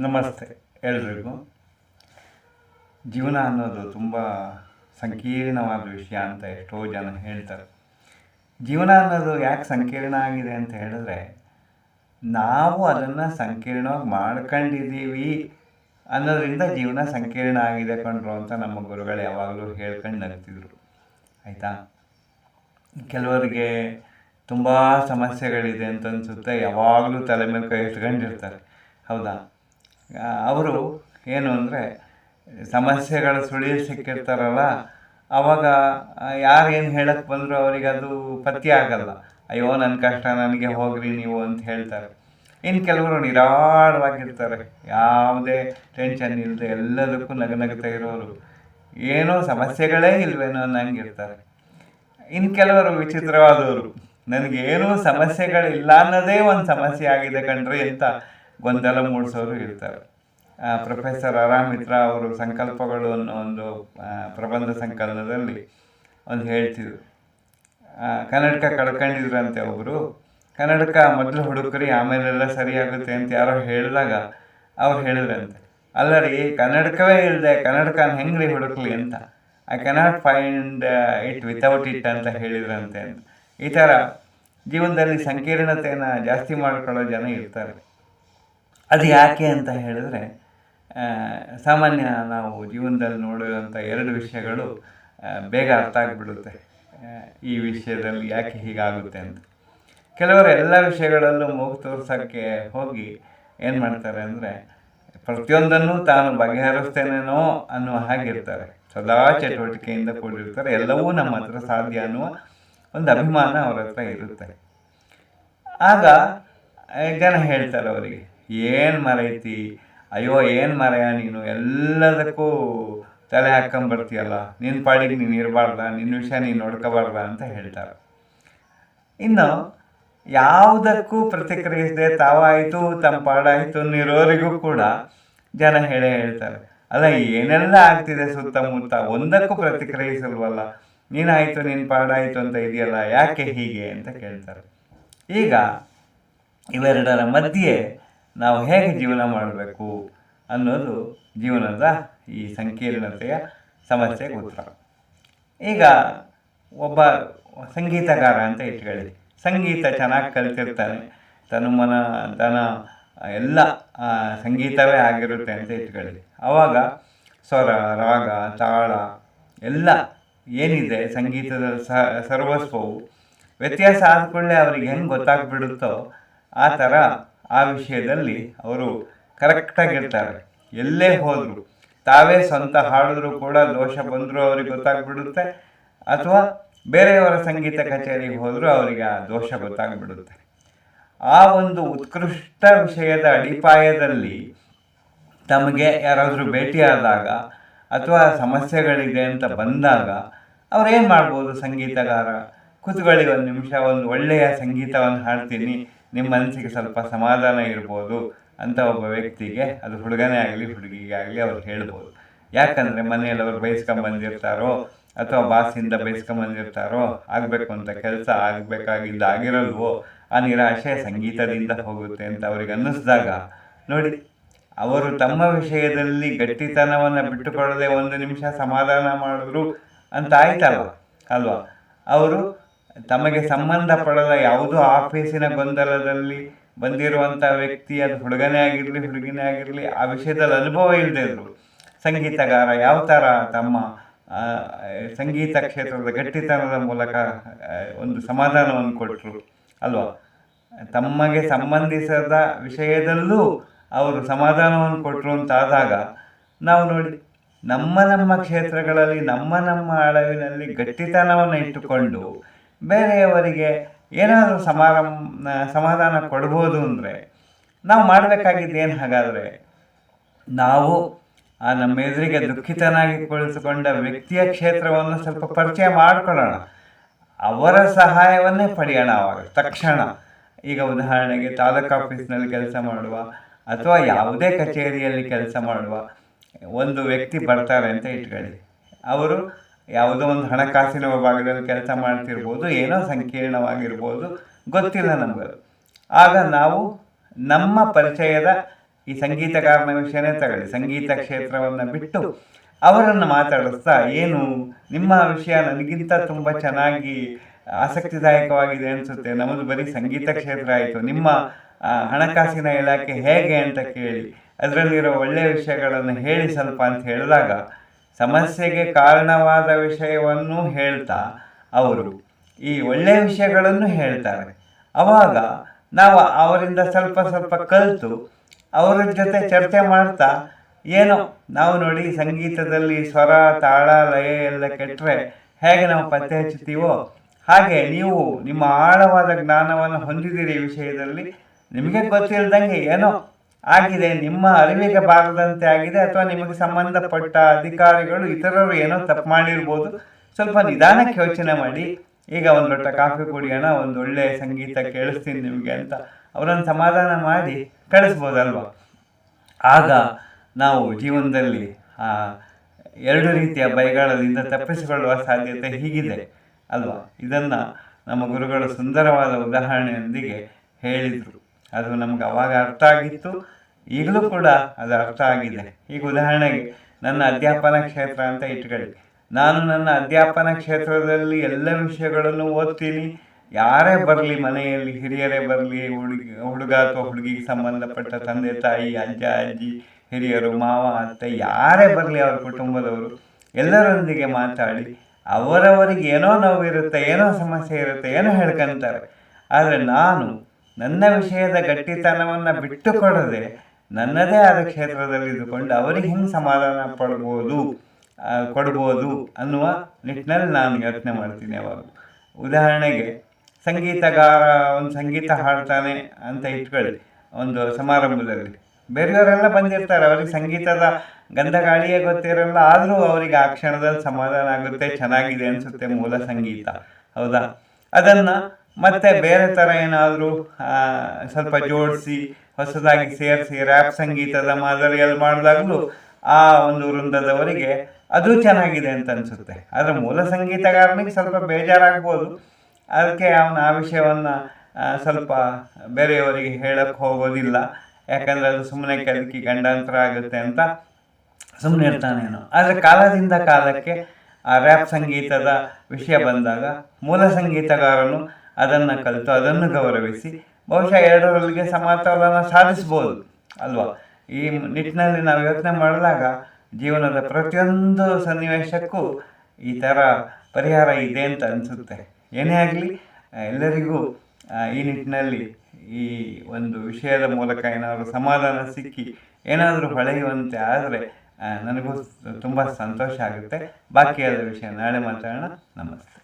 ನಮಸ್ತೆ. ಎಲ್ರಿಗೂ. ಜೀವನ ಅನ್ನೋದು ತುಂಬ ಸಂಕೀರ್ಣವಾದ ವಿಷಯ ಅಂತ ಎಷ್ಟೋ ಜನ ಹೇಳ್ತಾರೆ. ಜೀವನ ಅನ್ನೋದು ಯಾಕೆ ಸಂಕೀರ್ಣ ಆಗಿದೆ ಅಂತ ಹೇಳಿದ್ರೆ ನಾವು ಅದನ್ನು ಸಂಕೀರ್ಣವಾಗಿ ಮಾಡ್ಕೊಂಡಿದ್ದೀವಿ ಅನ್ನೋದರಿಂದ ಜೀವನ ಸಂಕೀರ್ಣ ಆಗಿದೆ ಕಂಡ್ರು ಅಂತ ನಮ್ಮ ಗುರುಗಳು ಯಾವಾಗಲೂ ಹೇಳ್ಕೊಂಡು ನಗ್ತಿದ್ರು. ಆಯಿತಾ? ಕೆಲವರಿಗೆ ತುಂಬ ಸಮಸ್ಯೆಗಳಿದೆ ಅಂತ ಅನಿಸುತ್ತೆ. ಯಾವಾಗಲೂ ತಲೆ ಮೇಲೆ ಕೈ ಇಟ್ಕೊಂಡಿರ್ತಾರೆ. ಹೌದಾ? ಅವರು ಏನು ಅಂದರೆ ಸಮಸ್ಯೆಗಳ ಸುಳಿ ಸಿಕ್ಕಿರ್ತಾರಲ್ಲ ಅವಾಗ ಯಾರು ಏನು ಹೇಳಕ್ಕೆ ಬಂದರೂ ಅವರಿಗೆ ಅದು ಪತ್ತಿ ಆಗಲ್ಲ. ಅಯ್ಯೋ ನನ್ನ ಕಷ್ಟ ನನಗೆ ಹೋಗ್ರಿ ನೀವು ಅಂತ ಹೇಳ್ತಾರೆ. ಇನ್ನು ಕೆಲವರು ನಿರಾಳವಾಗಿರ್ತಾರೆ. ಯಾವುದೇ ಟೆನ್ಷನ್ ಇಲ್ಲದೆ ಎಲ್ಲದಕ್ಕೂ ನಗನಗ್ತಾ ಇರೋರು. ಏನೋ ಸಮಸ್ಯೆಗಳೇ ಇಲ್ವೇನೋ ಅನ್ನಂಗಿರ್ತಾರೆ. ಇನ್ನು ಕೆಲವರು ವಿಚಿತ್ರವಾದವರು. ನನಗೇನೂ ಸಮಸ್ಯೆಗಳಿಲ್ಲ ಅನ್ನೋದೇ ಒಂದು ಸಮಸ್ಯೆ ಆಗಿದೆ ಕಣ್ರಿ ಅಂತ ಗೊಂದಲ ಮೂಡಿಸೋರು ಇರ್ತಾರೆ. ಪ್ರೊಫೆಸರ್ ಆರಾಮಿತ್ರ ಅವರು ಸಂಕಲ್ಪಗಳು ಅನ್ನೋ ಒಂದು ಪ್ರಬಂಧ ಸಂಕಲನದಲ್ಲಿ ಒಂದು ಹೇಳ್ತಿದ್ರು. ಕನ್ನಡಕ ಕಳ್ಕೊಂಡಿದ್ರಂತೆ ಒಬ್ಬರು ಕನ್ನಡಕ ಮೊದಲು ಹುಡುಕ್ರಿ, ಆಮೇಲೆಲ್ಲ ಸರಿಯಾಗುತ್ತೆ ಅಂತ ಯಾರೋ ಹೇಳಿದಾಗ ಅವ್ರು ಹೇಳಿದ್ರಂತೆ. ಅಲ್ಲ ರೀ ಕನ್ನಡಕವೇ ಇಲ್ಲದೆ ಕನ್ನಡಕ ಹೆಂಗ್ರಿ ಹುಡುಕ್ಲಿ ಅಂತ. I cannot find it without it ಅಂತ ಹೇಳಿದ್ರಂತೆ ಅಂತ. ಈ ಥರ ಜೀವನದಲ್ಲಿ ಸಂಕೀರ್ಣತೆಯನ್ನು ಜಾಸ್ತಿ ಮಾಡ್ಕೊಳ್ಳೋ ಜನ ಇರ್ತಾರೆ. ಅದು ಯಾಕೆ ಅಂತ ಹೇಳಿದ್ರೆ ಸಾಮಾನ್ಯ ನಾವು ಜೀವನದಲ್ಲಿ ನೋಡುವಂಥ ಎರಡು ವಿಷಯಗಳು ಬೇಗ ಅರ್ಥ ಆಗಿಬಿಡುತ್ತೆ. ಈ ವಿಷಯದಲ್ಲಿ ಯಾಕೆ ಹೀಗಾಗುತ್ತೆ ಅಂತ. ಕೆಲವರು ಎಲ್ಲ ವಿಷಯಗಳಲ್ಲೂ ಮೂಗು ತೋರ್ಸೋಕ್ಕೆ ಹೋಗಿ ಏನು ಮಾಡ್ತಾರೆ ಅಂದರೆ ಪ್ರತಿಯೊಂದನ್ನು ತಾನು ಬಗೆಹರಿಸ್ತೇನೇನೋ ಅನ್ನುವ ಹಾಗಿರ್ತಾರೆ. ಸದಾ ಚಟುವಟಿಕೆಯಿಂದ ಕೂಡಿರ್ತಾರೆ. ಎಲ್ಲವೂ ನಮ್ಮ ಹತ್ರ ಸಾಧ್ಯ ಅನ್ನುವ ಒಂದು ಅಭಿಮಾನ ಅವರ ಹತ್ರ ಇರುತ್ತೆ. ಆಗ ಜನ ಹೇಳ್ತಾರೆ ಅವರಿಗೆ ಏನು ಮರೈತಿ ಅಯ್ಯೋ, ಏನು ಮರೆಯ ನೀನು? ಎಲ್ಲದಕ್ಕೂ ತಲೆ ಹಾಕ್ಕೊಂಬರ್ತೀಯಲ್ಲ ನಿನ್ನ ಪಾಡಿಗೆ ನೀನು ಇರಬಾರ್ದ ನಿನ್ನ ವಿಷಯ ನೀನು ನೋಡ್ಕೋಬಾರ್ದ ಅಂತ ಹೇಳ್ತಾರೆ. ಇನ್ನು ಯಾವುದಕ್ಕೂ ಪ್ರತಿಕ್ರಿಯಿಸದೆ ತಾವಾಯಿತು, ತಮ್ಮ ಪಾಡಾಯಿತು ಅನ್ನಿರೋರಿಗೂ ಕೂಡ ಜನ ಹೇಳೇ ಹೇಳ್ತಾರೆ. ಅಲ್ಲ, ಏನೆಲ್ಲ ಆಗ್ತಿದೆ ಸುತ್ತಮುತ್ತ? ಒಂದಕ್ಕೂ ಪ್ರತಿಕ್ರಿಯಿಸಲ್ವಲ್ಲ. ನೀನಾಯಿತು ನಿನ್ನ ಪಾಡಾಯಿತು ಅಂತ ಇದೆಯಲ್ಲ, ಯಾಕೆ ಹೀಗೆ ಅಂತ ಕೇಳ್ತಾರೆ. ಈಗ ಇವೆರಡರ ಮಧ್ಯೆ ನಾವು ಹೇಗೆ ಜೀವನ ಮಾಡಬೇಕು ಅನ್ನೋದು ಜೀವನದ ಈ ಸಂಕೀರ್ಣತೆಯ ಸಮಸ್ಯೆಗೆ ಉತ್ತರ. ಈಗ ಒಬ್ಬ ಸಂಗೀತಗಾರ ಅಂತ ಇಟ್ಕೊಳ್ಳಿ. ಸಂಗೀತ ಚೆನ್ನಾಗಿ ಕಲಿತಿರ್ತಾನೆ. ತನು ಮನ ತನ್ನ ಎಲ್ಲ ಸಂಗೀತವೇ ಆಗಿರುತ್ತೆ ಅಂತ ಇಟ್ಕೊಳ್ಳಿ. ಆವಾಗ ಸ್ವರ ರಾಗ ತಾಳ ಎಲ್ಲ ಏನಿದೆ ಸಂಗೀತದ ಸ ಸರ್ವಸ್ವವು ವ್ಯತ್ಯಾಸ ಆದ ಕೂಡಲೇ ಅವ್ರಿಗೆ ಹೆಂಗೆ ಗೊತ್ತಾಗ್ಬಿಡುತ್ತೋ ಆ ಥರ ಆ ವಿಷಯದಲ್ಲಿ ಅವರು ಕರೆಕ್ಟಾಗಿರ್ತಾರೆ. ಎಲ್ಲೇ ಹೋದರು, ತಾವೇ ಸ್ವಂತ ಹಾಡಿದ್ರು ಕೂಡ ದೋಷ ಬಂದರೂ ಅವ್ರಿಗೆ ಗೊತ್ತಾಗ್ಬಿಡುತ್ತೆ, ಅಥವಾ ಬೇರೆಯವರ ಸಂಗೀತ ಕಚೇರಿಗೆ ಹೋದರೂ ಅವರಿಗೆ ಆ ದೋಷ ಗೊತ್ತಾಗ್ಬಿಡುತ್ತೆ. ಆ ಒಂದು ಉತ್ಕೃಷ್ಟ ವಿಷಯದ ಅಡಿಪಾಯದಲ್ಲಿ ತಮಗೆ ಯಾರಾದರೂ ಭೇಟಿಯಾದಾಗ ಅಥವಾ ಸಮಸ್ಯೆಗಳಿದೆ ಅಂತ ಬಂದಾಗ ಅವ್ರೇನು ಮಾಡ್ಬೋದು? ಸಂಗೀತಗಾರ, ಕೂತ್ಕೊಳ್ಳಿ ಒಂದು ನಿಮಿಷ, ಒಂದು ಒಳ್ಳೆಯ ಸಂಗೀತವನ್ನು ಹಾಡ್ತೀನಿ ನಿಮ್ಮ ಮನಸ್ಸಿಗೆ ಸ್ವಲ್ಪ ಸಮಾಧಾನ ಇರ್ಬೋದು ಅಂತ ಒಬ್ಬ ವ್ಯಕ್ತಿಗೆ ಅದು ಹುಡುಗನೇ ಆಗಲಿ ಹುಡುಗಿಗೆ ಆಗಲಿ ಅವ್ರು ಹೇಳ್ಬೋದು. ಯಾಕಂದರೆ ಮನೆಯಲ್ಲಿ ಅವರು ಬಯಸ್ಕೊಂಬಂದಿರ್ತಾರೋ ಅಥವಾ ಬಾಸಿಂದ ಬಯಸ್ಕೊಂಬಂದಿರ್ತಾರೋ ಆಗಬೇಕು ಅಂತ ಕೆಲಸ ಆಗಬೇಕಾಗಿದ್ದ ಆಗಿರಲ್ವೋ ಆ ನಿರಾಶೆ ಸಂಗೀತದಿಂದ ಹೋಗುತ್ತೆ ಅಂತ ಅವ್ರಿಗೆ ಅನ್ನಿಸಿದಾಗ ನೋಡಿ ಅವರು ತಮ್ಮ ವಿಷಯದಲ್ಲಿ ಗಟ್ಟಿತನವನ್ನು ಬಿಟ್ಟುಕೊಳ್ಳದೆ ಒಂದು ನಿಮಿಷ ಸಮಾಧಾನ ಮಾಡಿದ್ರು ಅಂತ ಆಯ್ತಲ್ವ? ಅಲ್ವಾ? ಅವರು ತಮಗೆ ಸಂಬಂಧಪಡದ ಯಾವುದೋ ಆಫೀಸಿನ ಗೊಂದಲದಲ್ಲಿ ಬಂದಿರುವಂಥ ವ್ಯಕ್ತಿ ಅದು ಹುಡುಗನೇ ಆಗಿರಲಿ ಹುಡುಗಿನೇ ಆಗಿರಲಿ ಆ ವಿಷಯದಲ್ಲಿ ಅನುಭವ ಇಲ್ಲದೆ ಇದ್ರು ಸಂಗೀತಗಾರ ಯಾವ ಥರ ತಮ್ಮ ಸಂಗೀತ ಕ್ಷೇತ್ರದ ಗಟ್ಟಿತನದ ಮೂಲಕ ಒಂದು ಸಮಾಧಾನವನ್ನು ಕೊಟ್ಟರು ಅಲ್ವಾ? ತಮಗೆ ಸಂಬಂಧಿಸದ ವಿಷಯದಲ್ಲೂ ಅವರು ಸಮಾಧಾನವನ್ನು ಕೊಟ್ಟರು ಅಂತಾದಾಗ ನಾವು ನೋಡಿ ನಮ್ಮ ನಮ್ಮ ಕ್ಷೇತ್ರಗಳಲ್ಲಿ ನಮ್ಮ ನಮ್ಮ ಅಳವಿನಲ್ಲಿ ಗಟ್ಟಿತನವನ್ನು ಇಟ್ಟುಕೊಂಡು ಬೇರೆಯವರಿಗೆ ಏನಾದರೂ ಸಮಾರಂ ಸಮಾಧಾನ ಕೊಡ್ಬೋದು ಅಂದರೆ ನಾವು ಮಾಡಬೇಕಾಗಿದ್ದು ಏನು ಹಾಗಾದರೆ? ನಾವು ಆ ನಮ್ಮ ಎದುರಿಗೆ ದುಃಖಿತನಾಗಿ ಕುಳಿತುಕೊಂಡ ವ್ಯಕ್ತಿಯ ಕ್ಷೇತ್ರವನ್ನು ಸ್ವಲ್ಪ ಪರಿಚಯ ಮಾಡಿಕೊಳ್ಳೋಣ. ಅವರ ಸಹಾಯವನ್ನೇ ಪಡೆಯೋಣ ಅವಾಗ ತಕ್ಷಣ ಈಗ ಉದಾಹರಣೆಗೆ ತಾಲೂಕು ಆಫೀಸ್ನಲ್ಲಿ ಕೆಲಸ ಮಾಡುವ ಅಥವಾ ಯಾವುದೇ ಕಚೇರಿಯಲ್ಲಿ ಕೆಲಸ ಮಾಡುವ ಒಂದು ವ್ಯಕ್ತಿ ಬರ್ತಾರೆ ಅಂತ ಇಟ್ಕೊಳ್ಳಿ. ಅವರು ಯಾವುದೋ ಒಂದು ಹಣಕಾಸಿನ ವಿಭಾಗದಲ್ಲಿ ಕೆಲಸ ಮಾಡ್ತಿರ್ಬೋದು ಏನೋ ಸಂಕೀರ್ಣವಾಗಿರ್ಬೋದು ಗೊತ್ತಿಲ್ಲ ನಮಗೆ. ಆಗ ನಾವು ನಮ್ಮ ಪರಿಚಯದ ಈ ಸಂಗೀತಕಾರನ ವಿಷಯನೇ ತಗೊಳ್ಳಿ. ಸಂಗೀತ ಕ್ಷೇತ್ರವನ್ನು ಬಿಟ್ಟು ಅವರನ್ನು ಮಾತಾಡಿಸ್ತಾ ಏನು ನಿಮ್ಮ ವಿಷಯ ನನಗಿಂತ ತುಂಬ ಚೆನ್ನಾಗಿ ಆಸಕ್ತಿದಾಯಕವಾಗಿದೆ ಅನಿಸುತ್ತೆ. ನಮ್ಮದು ಬರೀ ಸಂಗೀತ ಕ್ಷೇತ್ರ ಆಯಿತು. ನಿಮ್ಮ ಹಣಕಾಸಿನ ಇಲಾಖೆ ಹೇಗೆ ಅಂತ ಕೇಳಿ. ಅದರಲ್ಲಿರೋ ಒಳ್ಳೆಯ ವಿಷಯಗಳನ್ನು ಹೇಳಿ ಸ್ವಲ್ಪ ಅಂತ ಹೇಳಿದಾಗ ಸಮಸ್ಯೆಗೆ ಕಾರಣವಾದ ವಿಷಯವನ್ನು ಹೇಳ್ತಾ ಅವರು ಈ ಒಳ್ಳೆಯ ವಿಷಯಗಳನ್ನು ಹೇಳ್ತಾರೆ. ಅವಾಗ ನಾವು ಅವರಿಂದ ಸ್ವಲ್ಪ ಸ್ವಲ್ಪ ಕಲಿತು ಅವರ ಜೊತೆ ಚರ್ಚೆ ಮಾಡ್ತಾ ಏನೋ ನಾವು ನೋಡಿ ಸಂಗೀತದಲ್ಲಿ ಸ್ವರ, ತಾಳ, ಲಯ ಎಲ್ಲ ಕೆಟ್ಟರೆ ಹೇಗೆ ನಾವು ಪತ್ತೆ ಹಚ್ಚುತ್ತೀವೋ ಹಾಗೆ ನೀವು ನಿಮ್ಮ ಆಳವಾದ ಜ್ಞಾನವನ್ನು ಹೊಂದಿದ್ದೀರಿ ವಿಷಯದಲ್ಲಿ. ನಿಮಗೆ ಗೊತ್ತಿಲ್ಲದಂಗೆ ಏನೋ ಆಗಿದೆ, ನಿಮ್ಮ ಅರಿವಿಗೆ ಬಾರದಂತೆ ಆಗಿದೆ ಅಥವಾ ನಿಮಗೆ ಸಂಬಂಧಪಟ್ಟ ಅಧಿಕಾರಿಗಳು ಇತರರು ಏನೋ ತಪ್ಪು ಮಾಡಿರ್ಬೋದು? ಸ್ವಲ್ಪ ನಿಧಾನಕ್ಕೆ ಯೋಚನೆ ಮಾಡಿ. ಈಗ ಒಂದು ಲೋಟ ಕಾಫಿ ಕುಡಿಯೋಣ, ಒಂದು ಒಳ್ಳೆ ಸಂಗೀತ ಕೇಳಿಸ್ತೀನಿ ನಿಮಗೆ ಅಂತ. ಅವರನ್ನು ಸಮಾಧಾನ ಮಾಡಿ ಕಳಿಸ್ಬೋದಲ್ವ? ಆಗ ನಾವು ಜೀವನದಲ್ಲಿ, ಆ, ಎರಡು ರೀತಿಯ ಬೈಗಾಳದಿಂದ ತಪ್ಪಿಸಿಕೊಳ್ಳುವ ಸಾಧ್ಯತೆ ಹೀಗಿದೆ, ಅಲ್ವಾ? ಇದನ್ನು ನಮ್ಮ ಗುರುಗಳು ಸುಂದರವಾದ ಉದಾಹರಣೆಯೊಂದಿಗೆ ಹೇಳಿದರು. ಅದು ನಮ್ಗೆ ಅವಾಗ ಅರ್ಥ ಆಗಿತ್ತು. ಈಗಲೂ ಕೂಡ ಅದು ಅರ್ಥ ಆಗಿದೆ. ಈಗ ಉದಾಹರಣೆಗೆ ನನ್ನ ಅಧ್ಯಾಪನ ಕ್ಷೇತ್ರ ಅಂತ ಇಟ್ಕೊಳ್ಳಿ. ನಾನು ನನ್ನ ಅಧ್ಯಾಪನ ಕ್ಷೇತ್ರದಲ್ಲಿ ಎಲ್ಲ ವಿಷಯಗಳನ್ನು ಓದ್ತೀನಿ. ಯಾರೇ ಬರಲಿ ಮನೆಯಲ್ಲಿ, ಹಿರಿಯರೇ ಬರಲಿ, ಹುಡುಗಿ ಹುಡುಗ ಅಥವಾ ಹುಡುಗಿಗೆ ಸಂಬಂಧಪಟ್ಟ ತಂದೆ, ತಾಯಿ, ಅಜ್ಜ, ಅಜ್ಜಿ, ಹಿರಿಯರು, ಮಾವ, ಅತ್ತೆ, ಯಾರೇ ಬರಲಿ ಅವ್ರ ಕುಟುಂಬದವರು, ಎಲ್ಲರೊಂದಿಗೆ ಮಾತಾಡಿ. ಅವರವರಿಗೆ ಏನೋ ನೋವಿರುತ್ತೆ, ಏನೋ ಸಮಸ್ಯೆ ಇರುತ್ತೆ, ಏನೋ ಹೇಳ್ಕೊಂತಾರೆ. ಆದರೆ ನಾನು ನನ್ನ ವಿಷಯದ ಗಟ್ಟಿತನವನ್ನು ಬಿಟ್ಟುಕೊಡದೆ ನನ್ನದೇ ಆದ ಕ್ಷೇತ್ರದಲ್ಲಿ ಇದ್ದುಕೊಂಡು ಅವರಿಗೆ ಹೆಂಗೆ ಸಮಾಧಾನ ಪಡ್ಬೋದು ಕೊಡ್ಬೋದು ಅನ್ನುವ ನಿಟ್ಟಿನಲ್ಲಿ ನಾನು ಯೋಚನೆ ಮಾಡ್ತೀನಿ ಅವಾಗ ಉದಾಹರಣೆಗೆ, ಸಂಗೀತಗಾರ, ಒಂದು ಸಂಗೀತ ಹಾಡ್ತಾನೆ ಅಂತ ಇಟ್ಕೊಳ್ಳಿ, ಒಂದು ಸಮಾರಂಭದಲ್ಲಿ. ಬೇರೆಯವರೆಲ್ಲ ಬಂದಿರ್ತಾರೆ, ಅವರಿಗೆ ಸಂಗೀತದ ಗಂಧಗಾಳಿಯೇ ಗೊತ್ತಿರಲ್ಲ, ಆದರೂ ಅವರಿಗೆ ಆ ಕ್ಷಣದಲ್ಲಿ ಸಮಾಧಾನ ಆಗುತ್ತೆ, ಚೆನ್ನಾಗಿದೆ ಅನಿಸುತ್ತೆ ಮೂಲ ಸಂಗೀತ. ಹೌದಾ? ಅದನ್ನು ಮತ್ತೆ ಬೇರೆ ಥರ ಏನಾದರೂ ಸ್ವಲ್ಪ ಜೋಡಿಸಿ ಹೊಸದಾಗಿ ಸೇರಿಸಿ ರ್ಯಾಪ್ ಸಂಗೀತದ ಮಾದರಿಯಲ್ಲಿ ಮಾಡಿದಾಗಲೂ ಆ ಒಂದು ವೃಂದದವರಿಗೆ ಅದು ಚೆನ್ನಾಗಿದೆ ಅಂತ ಅನಿಸುತ್ತೆ. ಆದರೆ ಮೂಲ ಸಂಗೀತಗಾರನಿಗೆ ಸ್ವಲ್ಪ ಬೇಜಾರಾಗ್ಬೋದು. ಅದಕ್ಕೆ ಅವನ ಆ ವಿಷಯವನ್ನು ಸ್ವಲ್ಪ ಬೇರೆಯವರಿಗೆ ಹೇಳಕ್ಕೆ ಹೋಗೋದಿಲ್ಲ. ಯಾಕಂದರೆ ಅದು ಸುಮ್ಮನೆ ಕೆದಕಿ ಗಂಡಾಂತರ ಆಗುತ್ತೆ ಅಂತ ಸುಮ್ಮನೆ ಇರ್ತಾನೇನು ಆದರೆ ಕಾಲದಿಂದ ಕಾಲಕ್ಕೆ ಆ ರ್ಯಾಪ್ ಸಂಗೀತದ ವಿಷಯ ಬಂದಾಗ ಮೂಲ ಸಂಗೀತಗಾರನು ಅದನ್ನು ಕಲಿತು ಅದನ್ನು ಗೌರವಿಸಿ ಬಹುಶಃ ಎರಡರೊಳಗೆ ಸಮತೋಲನ ಸಾಧಿಸ್ಬೋದು ಅಲ್ವಾ? ಈ ನಿಟ್ಟಿನಲ್ಲಿ ನಾವು ಯೋಚನೆ ಮಾಡಿದಾಗ ಜೀವನದ ಪ್ರತಿಯೊಂದು ಸನ್ನಿವೇಶಕ್ಕೂ ಈ ಥರ ಪರಿಹಾರ ಇದೆ ಅಂತ ಅನಿಸುತ್ತೆ. ಏನೇ ಆಗಲಿ, ಎಲ್ಲರಿಗೂ ಈ ನಿಟ್ಟಿನಲ್ಲಿ ಈ ಒಂದು ವಿಷಯದ ಮೂಲಕ ಏನಾದರೂ ಸಮಾಧಾನ ಸಿಕ್ಕಿ ಏನಾದರೂ ಹೊಳೆಯುವಂತೆ ಆದರೆ ನನಗೂ ತುಂಬ ಸಂತೋಷ ಆಗುತ್ತೆ. ಬಾಕಿಯಾದ ವಿಷಯ ನಾಳೆ ಮಾತಾಡೋಣ. ನಮಸ್ತೆ.